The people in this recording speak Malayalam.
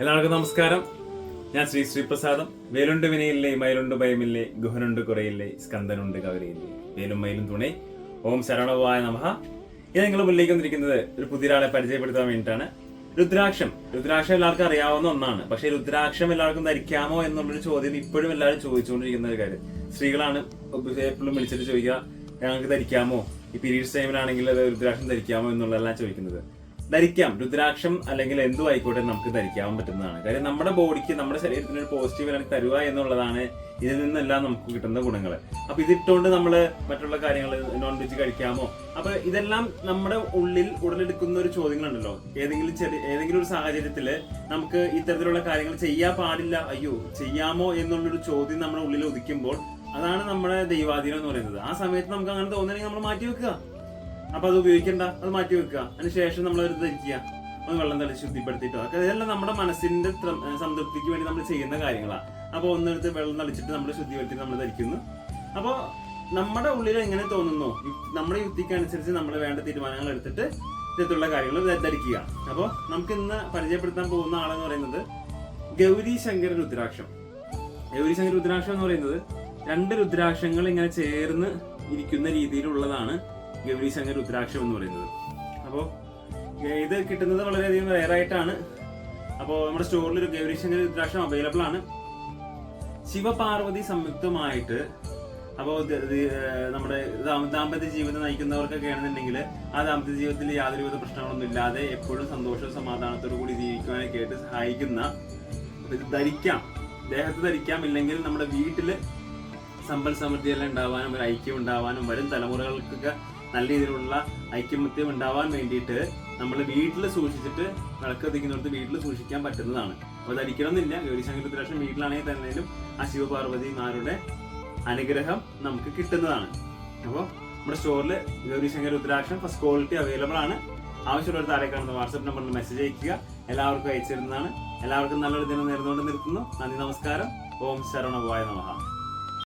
എല്ലാവർക്കും നമസ്കാരം. ഞാൻ ശ്രീ ശ്രീപ്രസാദം. വേലുണ്ട് വിനയില്ലേ മയിലുണ്ട് ഭയമില്ലേ ഗുഹനുണ്ട് കുറയില്ലേ സ്കന്ദനുണ്ട് കവരയില്ലേ വേലും മയിലും തുണേ. ഓം ശരണവായ നമഃ. ഇത് നിങ്ങൾ മുന്നിലേക്ക് വന്നിരിക്കുന്നത് ഒരു പുതിയൊരാളെ പരിചയപ്പെടുത്താൻ വേണ്ടിയിട്ടാണ്. രുദ്രാക്ഷം. രുദ്രാക്ഷം എല്ലാവർക്കും അറിയാവുന്ന ഒന്നാണ്. പക്ഷെ രുദ്രാക്ഷം എല്ലാവർക്കും ധരിക്കാമോ എന്നുള്ളൊരു ചോദ്യം ഇപ്പോഴും എല്ലാവരും ചോദിച്ചുകൊണ്ടിരിക്കുന്ന ഒരു കാര്യം. സ്ത്രീകളാണ് എപ്പോഴും വിളിച്ചിട്ട് ചോദിക്കുക ഞങ്ങൾക്ക് ധരിക്കാമോ? ഈ പീരീഡ്സ് ടൈമിലാണെങ്കിൽ രുദ്രാക്ഷം ധരിക്കാമോ എന്നുള്ളതെല്ലാം ചോദിക്കുന്നത്. ധരിക്കാം. രുദ്രാക്ഷം അല്ലെങ്കിൽ എന്തു ആയിക്കോട്ടെ നമുക്ക് ധരിക്കാൻ പറ്റുന്നതാണ്. കാര്യം നമ്മുടെ ബോഡിക്ക് നമ്മുടെ ശരീരത്തിന് ഒരു പോസിറ്റീവ് എനർജി തരുക എന്നുള്ളതാണ് ഇതിൽ നിന്നെല്ലാം നമുക്ക് കിട്ടുന്ന ഗുണങ്ങൾ അപ്പൊ ഇതിട്ടുകൊണ്ട് നമ്മൾ മറ്റുള്ള കാര്യങ്ങൾ നോൺ വെജ് കഴിക്കാമോ? അപ്പൊ ഇതെല്ലാം നമ്മുടെ ഉള്ളിൽ ഉടലെടുക്കുന്ന ഒരു ചോദ്യങ്ങളുണ്ടല്ലോ. ഏതെങ്കിലും ചെറിയ ഏതെങ്കിലും ഒരു സാഹചര്യത്തിൽ നമുക്ക് ഇത്തരത്തിലുള്ള കാര്യങ്ങൾ ചെയ്യാൻ പാടില്ല. അയ്യോ ചെയ്യാമോ എന്നുള്ളൊരു ചോദ്യം നമ്മുടെ ഉള്ളിൽ ഉദിക്കുമ്പോൾ അതാണ് നമ്മുടെ ദൈവാധീനം എന്ന് പറയുന്നത്. ആ സമയത്ത് നമുക്ക് അങ്ങനെ തോന്നണമെങ്കിൽ നമ്മൾ മാറ്റി വെക്കുക. അപ്പൊ അത് ഉപയോഗിക്കണ്ട അത് മാറ്റി വെക്കുക. അതിനുശേഷം നമ്മൾ അത് ധരിക്കുക ഒന്ന് വെള്ളം തളിച്ച് ശുദ്ധിപ്പെടുത്തിയിട്ടോ ഒക്കെ ഇതെല്ലാം നമ്മുടെ മനസ്സിന്റെ സംതൃപ്തിക്ക് വേണ്ടി നമ്മൾ ചെയ്യുന്ന കാര്യങ്ങളാണ്. അപ്പൊ ഒന്നെടുത്ത് വെള്ളം തളിച്ചിട്ട് നമ്മൾ ശുദ്ധിപ്പെടുത്തി നമ്മൾ ധരിക്കുന്നു. അപ്പോൾ നമ്മുടെ ഉള്ളിൽ എങ്ങനെ തോന്നുന്നു? നമ്മുടെ യുക്തിക്ക് അനുസരിച്ച് നമ്മൾ വേണ്ട തീരുമാനങ്ങൾ എടുത്തിട്ട് ഇത്തരത്തിലുള്ള കാര്യങ്ങൾ ധരിക്കുക. അപ്പോൾ നമുക്ക് ഇന്ന് പരിചയപ്പെടുത്താൻ പോകുന്ന ആളെന്ന് പറയുന്നത് ഗൗരി ശങ്കര രുദ്രാക്ഷം. ഗൗരി ശങ്കര രുദ്രാക്ഷം എന്ന് പറയുന്നത് രണ്ട് രുദ്രാക്ഷങ്ങൾ ഇങ്ങനെ ചേർന്ന് ഇരിക്കുന്ന രീതിയിലുള്ളതാണ് ഗൗരി ശങ്കർ രുദ്രാക്ഷം എന്ന് പറയുന്നത്. അപ്പോൾ ഇത് കിട്ടുന്നത് വളരെയധികം റെയർ ആയിട്ടാണ്. അപ്പോൾ നമ്മുടെ സ്റ്റോറിൽ ഒരു ഗൗരി ശങ്കർ രുദ്രാക്ഷം അവൈലബിൾ ആണ്. ശിവപാർവതി സംയുക്തമായിട്ട് അപ്പോൾ നമ്മുടെ ദാമ്പത്യ ജീവിതം നയിക്കുന്നവർക്കൊക്കെ ആണെന്നുണ്ടെങ്കിൽ ആ ദാമ്പത്യ ജീവിതത്തിൽ യാതൊരുവിധ പ്രശ്നങ്ങളൊന്നും ഇല്ലാതെ എപ്പോഴും സന്തോഷവും സമാധാനത്തോടു കൂടി ജീവിക്കുവാനൊക്കെ ആയിട്ട് സഹായിക്കുന്ന ഇത് ധരിക്കാം. ദേഹത്ത് ധരിക്കാം. ഇല്ലെങ്കിൽ നമ്മുടെ വീട്ടിൽ സമ്പൽ സമൃദ്ധി എല്ലാം ഉണ്ടാവാനും ഒരു ഐക്യം ഉണ്ടാവാനും വരും തലമുറകൾക്കൊക്കെ നല്ല രീതിയിലുള്ള ഐക്യമത്യം ഉണ്ടാവാൻ വേണ്ടിയിട്ട് നമ്മൾ വീട്ടിൽ സൂക്ഷിച്ചിട്ട് വിളക്ക് എത്തിക്കുന്നിടത്ത് വീട്ടിൽ സൂക്ഷിക്കാൻ പറ്റുന്നതാണ്. അപ്പോൾ ധരിക്കണമെന്നില്ല. ഗൗരി പക്ഷേ വീട്ടിലാണെങ്കിൽ തന്നെയും ആ ശിവപാർവതിമാരുടെ അനുഗ്രഹം നമുക്ക് കിട്ടുന്നതാണ്. അപ്പോൾ നമ്മുടെ സ്റ്റോറിൽ ഗൗരി ശങ്കർ രുദ്രാക്ഷം ഫസ്റ്റ് ക്വാളിറ്റി അവൈലബിൾ ആണ്. ആവശ്യമുള്ളവർ താഴെ കാണുന്ന വാട്സ്ആപ്പ് നമ്പറിൽ മെസ്സേജ് അയക്കുക എല്ലാവർക്കും അയച്ചിരുന്നതാണ് എല്ലാവർക്കും നല്ലൊരു ദിനം നേർന്നുകൊണ്ട് നിർത്തുന്നു നന്ദി നമസ്കാരം. ഓം ശരണ പോയ നമഃ